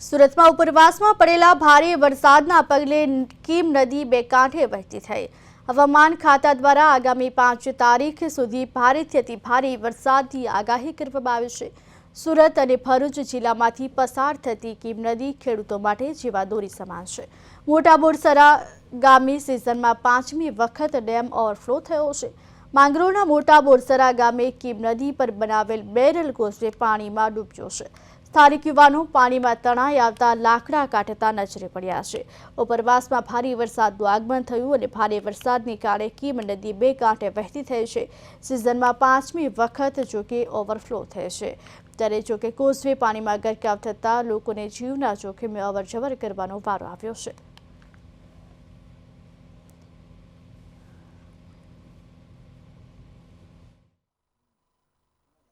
સુરતમાં ઉપરવાસમાં પડેલા ભારે વરસાદના પગલે કીમ નદી બે કાંઠે વહેતી થઈ. હવામાન ખાતા દ્વારા આગામી પાંચ તારીખ સુધી ભારેથી અતિ ભારે વરસાદની આગાહી કરવામાં આવી છે. સુરત અને ભરૂચ જિલ્લામાંથી પસાર થતી કીમ નદી ખેડૂતો માટે જેવા દોરી સમાન છે. મોટા બોરસરા ગામની સિઝનમાં પાંચમી વખત ડેમ ઓવરફ્લો થયો છે. માંગરોળના મોટા બોરસરા ગામે કીમ નદી પર બનાવેલ બેરલ કોઝવે પાણીમાં ડૂબ્યો છે. સ્થાનિક યુવાનો પાણીમાં તણાઈ આવતા લાકડા કાઢતા નજરે પડ્યા છે. ઉપરવાસમાં ભારે વરસાદનું આગમન થયું અને ભારે વરસાદને કારણે કીમ નદી બે કાંઠે વહેતી થઈ છે. સિઝનમાં પાંચમી વખત જોકે ઓવરફ્લો થઈ છે. ત્યારે જોકે કોઝવે પાણીમાં ગરકાવ થતાં લોકોને જીવના જોખમે અવરજવર કરવાનો વારો આવ્યો છે.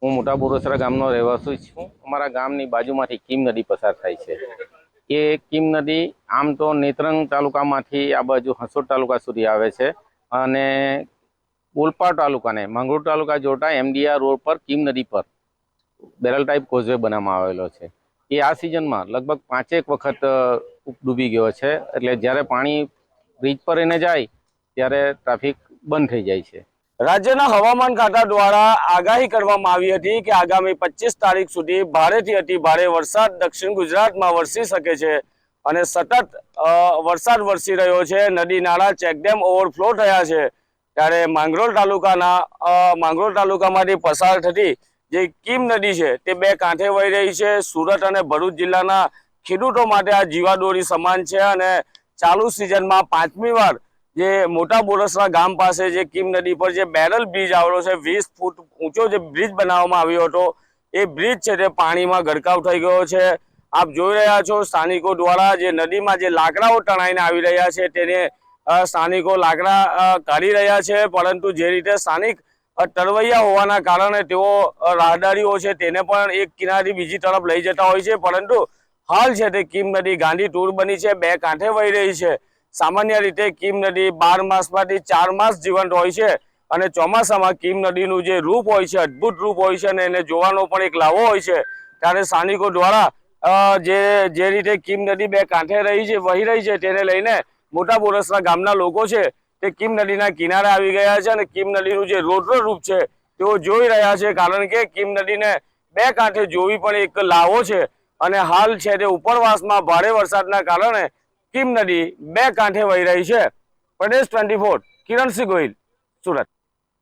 હું મોટા બોરસરા ગામનો રહેવાસી છું. અમારા ગામની બાજુમાંથી કીમ નદી પસાર થાય છે. એ કીમ નદી આમ તો નેત્રંગ તાલુકામાંથી આ બાજુ હસોડ તાલુકા સુધી આવે છે અને ઓલપાડ તાલુકાને મંગળૂર તાલુકા જોડતા એમડીઆર રોડ પર કીમ નદી પર બેરલ ટાઈપ કોઝવે બનાવવામાં આવેલો છે. એ આ સિઝનમાં લગભગ પાંચેક વખત ડૂબી ગયો છે. એટલે જ્યારે પાણી બ્રિજ પર એને જાય, ત્યારે ટ્રાફિક બંધ થઈ જાય છે. રાજ્યના હવામાન ખાતા દ્વારા આગાહી કરવામાં આવી હતી કે આગામી પચીસ તારીખ સુધી ભારેથી અતિ ભારે વરસાદ દક્ષિણ ગુજરાતમાં વરસી શકે છે અને સતત વરસાદ વરસી રહ્યો છે. નદી, નાળા, ચેકડેમ ઓવરફ્લો થયા છે. ત્યારે માંગરોળ તાલુકાના માંગરોળ તાલુકામાંથી પસાર થતી જે કીમ નદી છે તે બે કાંઠે વહી રહી છે. સુરત અને ભરૂચ જિલ્લાના ખેડૂતો માટે આ જીવાદોરી સમાન છે અને ચાલુ સિઝનમાં પાંચમી વાર જે મોટા બોરસરા ગામ પાસે જે કીમ નદી પર જે બેરલ બ્રિજ આવેલો છે, વીસ ફૂટ ઊંચો જે બ્રિજ બનાવવામાં આવ્યો હતો, એ બ્રિજ છે તે પાણીમાં ગરકાવ થઈ ગયો છે. આપ જોઈ રહ્યા છો સ્થાનિકો દ્વારા જે નદીમાં જે લાકડાઓ તણાઈને આવી રહ્યા છે તેને સ્થાનિકો લાકડા કાઢી રહ્યા છે, પરંતુ જે રીતે સ્થાનિક તરવૈયા હોવાના કારણે તેઓ રાહદારીઓ છે તેને પણ એક કિનારી બીજી તરફ લઈ જતા હોય છે, પરંતુ હાલ છે તે કિમ નદી ગાંધી ટૂર બની છે, બે કાંઠે વહી રહી છે. સામાન્ય રીતે કીમ નદી બાર માસમાંથી ચાર માસ જીવંત હોય છે અને ચોમાસામાં કીમ નદીનું જે રૂપ હોય છે, અદ્ભુત રૂપ હોય છે અને એને જોવાનો પણ એક લાવો હોય છે, ત્યારે સ્થાનિકો દ્વારા જે જે રીતે કીમ નદી બે કાંઠે રહી છે, વહી રહી છે, તેને લઈને મોટા બોરસના ગામના લોકો છે તે કીમ નદીના કિનારે આવી ગયા છે અને કીમ નદીનું જે રોડરો રૂપ છે તેઓ જોઈ રહ્યા છે, કારણ કે કીમ નદીને બે કાંઠે જોવી પણ એક લાવો છે અને હાલ છે તે ઉપરવાસમાં ભારે વરસાદના કારણે કીમ નદી બે કાંઠે વહી રહી છે. પ્રદેશ ટ્વેન્ટી ફોર કિરણસિંહ ગોહિલ સુરત.